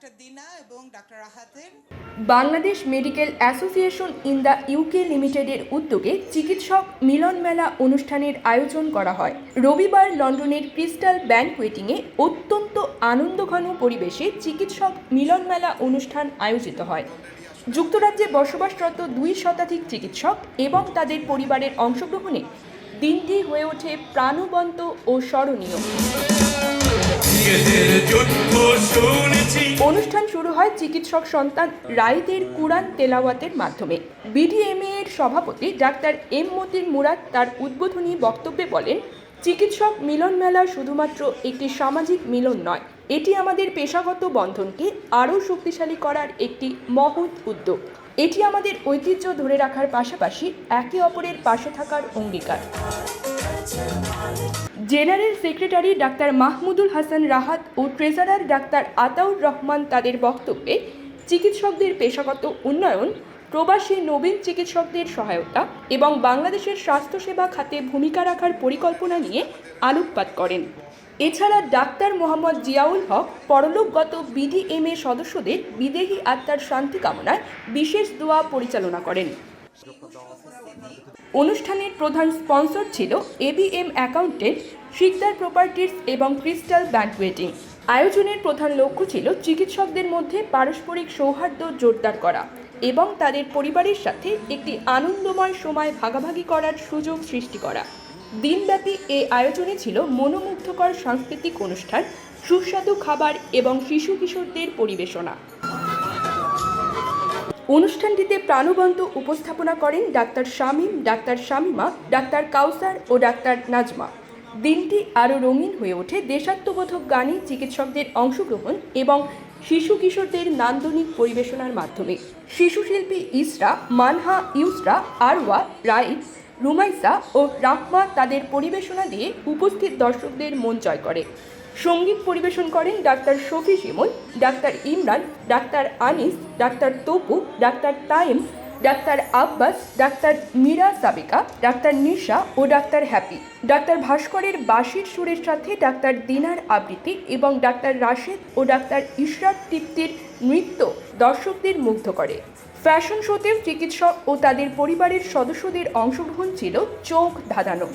Doctor Dina এবং doctor রাহাতের Bangladesh medical association in the UK লিমিটেডের উদ্যোগে চিকিৎসক মিলন মেলা অনুষ্ঠানের আয়োজন করা হয়। রবিবার লন্ডনের ক্রিস্টাল ব্যাংকুয়েটিংয়ে অত্যন্ত আনন্দঘন পরিবেশে চিকিৎসক মিলন মেলা অনুষ্ঠান আয়োজিত হয়। যুক্তরাজ্যে বসবাসরত দুই শতাধিক চিকিৎসক এবং তাদের পরিবারের অংশগ্রহণে দিনটি হয়ে ওঠে প্রাণবন্ত ও স্মরণীয়। অনুষ্ঠান শুরু হয় চিকিৎসক সন্তান রাইদের কুরআন তেলাওয়াতের মাধ্যমে। বিডিএমএ এর সভাপতি ডাক্তার এম মতিন মুরাদ তার উদ্বোধনী বক্তব্যে বলেন, চিকিৎসক মিলন মেলা শুধুমাত্র একটি সামাজিক মিলন নয়, এটি আমাদের পেশাগত বন্ধনকে আরও শক্তিশালী করার একটি মহৎ উদ্যোগ। এটি আমাদের ঐতিহ্য ধরে রাখার পাশাপাশি একে অপরের পাশে থাকার অঙ্গীকার। General secretary doctor Mahmudul Hasan Rahat ও ট্রেজারার ডাক্তার আতাউর রহমান তাদের বক্তব্যে চিকিৎসকদের পেশাগত উন্নয়ন, প্রবাসী নবীন চিকিৎসকদের সহায়তা এবং বাংলাদেশের স্বাস্থ্যসেবা খাতে ভূমিকা রাখার পরিকল্পনা নিয়ে আলোকপাত করেন। এছাড়া ডাক্তার মোহাম্মদ জিয়াউল হক পরলোকগত বিডিএমএ সদস্যদের বিদেহী আত্মার শান্তি কামনায় বিশেষ দোয়া পরিচালনা করেন। অনুষ্ঠানের প্রধান স্পন্সর ছিল এবিএম অ্যাকাউন্টেন্ট শিকদার প্রপার্টিস এবং ক্রিস্টাল ব্যাংকুয়েটিং আয়োজনের প্রধান লক্ষ্য ছিল চিকিৎসকদের মধ্যে পারস্পরিক সৌহার্দ্য জোরদার করা এবং তাদের পরিবারের সাথে একটি আনন্দময় সময় ভাগাভাগি করার সুযোগ সৃষ্টি করা। দিনব্যাপী এই আয়োজনে ছিল মনোমুগ্ধকর সাংস্কৃতিক অনুষ্ঠান, সুস্বাদু খাবার এবং শিশু কিশোরদের পরিবেশনা। অনুষ্ঠানটিতে প্রাণবন্ত উপস্থাপনা করেন doctor Shamim, doctor Shamima, doctor Kawsar ও ডাক্তার নাজমা। দিনটি আরও রঙিন হয়ে ওঠে দেশাত্মবোধক গানে চিকিৎসকদের অংশগ্রহণ এবং শিশু কিশোরদের নান্দনিক পরিবেশনার মাধ্যমে। শিশু শিল্পী ইসরা, মানহা ইউসরা, আরওয়া, রাইট, রুমাইসা ও রাহমা তাদের পরিবেশনা দিয়ে উপস্থিত দর্শকদের মন জয় করে। সংগীত পরিবেশন করেন doctor Shafi Shimul, doctor Imran, doctor Anis, doctor Tapu, doctor Taim, doctor Abbas, doctor Mira Sabika, doctor Nisha ও ডাক্তার হ্যাপি। ডাক্তার ভাস্করের বাঁশির সুরের সাথে ডাক্তার দিনার আবৃত্তি এবং ডাক্তার রাশেদ ও ডাক্তার ইশরাত তৃপ্তির নৃত্য দর্শকদের মুগ্ধ করে। ফ্যাশন শোতে চিকিৎসক ও তাদের পরিবারের সদস্যদের অংশগ্রহণ ছিল চোখ ধাঁধানো।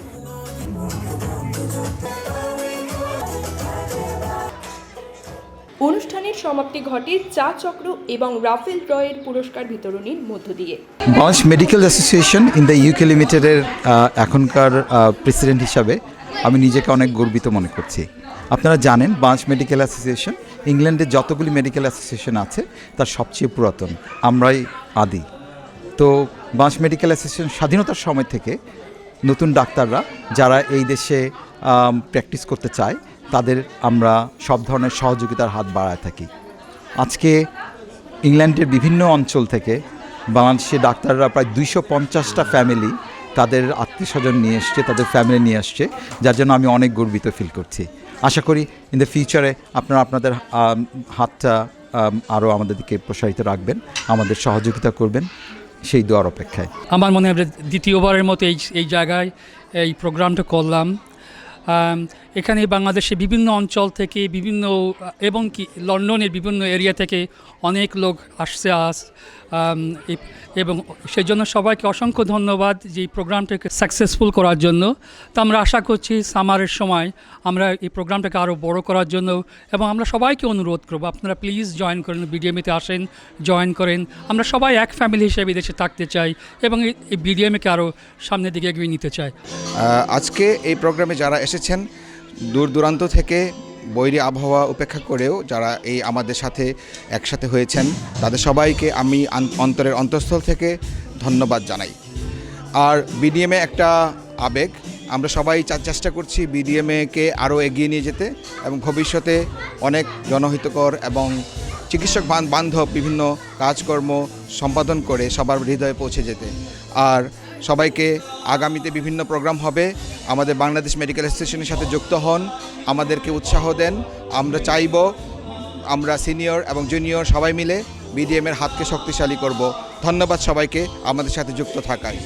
অনুষ্ঠানের সমাপ্তি ঘটে চা চক্র এবং রাফেল ড্রয়ের পুরস্কার বিতরণীর মধ্য দিয়ে। Bangladesh medical association in the UK লিমিটেডের এখনকার প্রেসিডেন্ট হিসাবে আমি নিজেকে অনেক গর্বিত মনে করছি। আপনারা জানেন বাংলাদেশ মেডিকেল অ্যাসোসিয়েশন ইংল্যান্ডের যতগুলি মেডিকেল অ্যাসোসিয়েশন আছে, তার সবচেয়ে পুরাতন। আমরাই আদি। তো বাংলাদেশ মেডিকেল অ্যাসোসিয়েশন স্বাধীনতার সময় থেকে নতুন ডাক্তাররা, যারা এই দেশে প্র্যাকটিস করতে চায়, তাদের আমরা সব ধরনের সহযোগিতার হাত বাড়ায় থাকি। আজকে ইংল্যান্ডের বিভিন্ন অঞ্চল থেকে বাংলাদেশে ডাক্তাররা প্রায় দুইশো পঞ্চাশটা ফ্যামিলি তাদের আত্মীয় স্বজন নিয়ে এসছে, তাদের ফ্যামিলি নিয়ে আসছে, যার জন্য আমি অনেক গর্বিত ফিল করছি। আশা করি ইন দ্য ফিউচারে আপনারা আপনাদের হাতটা আরও আমাদের দিকে প্রসারিত রাখবেন, আমাদের সহযোগিতা করবেন, সেই দোয়ার অপেক্ষায়। আমার মনে হয় দ্বিতীয়বারের মতো এই এই জায়গায় এই প্রোগ্রামটা করলাম। আম, এখানে বাংলাদেশে বিভিন্ন অঞ্চল থেকে বিভিন্ন, এবং কি, লন্ডনের বিভিন্ন এরিয়া থেকে অনেক লোক আসছে আস এবং সেই জন্য সবাইকে অসংখ্য ধন্যবাদ যে এই প্রোগ্রামটাকে সাকসেসফুল করার জন্য। তো আমরা আশা করছি সামারের সময় আমরা এই প্রোগ্রামটাকে আরও বড় করার জন্য, এবং আমরা সবাইকে অনুরোধ করব, আপনারা প্লিজ জয়েন করেন বিডিএমএতে আসেন জয়েন করেন। আমরা সবাই এক ফ্যামিলি হিসেবে দেশে থাকতে চাই, এবং এই- বিডিএমএকে আরও সামনের দিকে এগিয়ে নিতে চাই। আজকে এই প্রোগ্রামে যারা এসেছেন দূর দূরান্ত থেকে বৈরী আবহাওয়া উপেক্ষা করেও যারা এই আমাদের সাথে একসাথে হয়েছেন, তাদের সবাইকে আমি অন্তরের অন্তঃস্থল থেকে ধন্যবাদ জানাই। আর বিডিএমএ একটা আবেগ, আমরা সবাই চেষ্টা করছি বিডিএমএকে আরও এগিয়ে নিয়ে যেতে এবং ভবিষ্যতে অনেক জনহিতকর এবং চিকিৎসক বান্ধব বিভিন্ন কাজকর্ম সম্পাদন করে সবার হৃদয়ে পৌঁছে যেতে। আর সবাইকে আগামীতে বিভিন্ন প্রোগ্রাম হবে। আমাদের বাংলাদেশ মেডিকেল অ্যাসোসিয়েশনের সাথে যুক্ত হন। আমাদেরকে উৎসাহ দেন। আমরা চাইব আমরা সিনিয়র এবং জুনিয়র সবাই মিলে বিডিএমের হাতকে শক্তিশালী করব। ধন্যবাদ সবাইকে। আমাদের সাথে যুক্ত থাকায়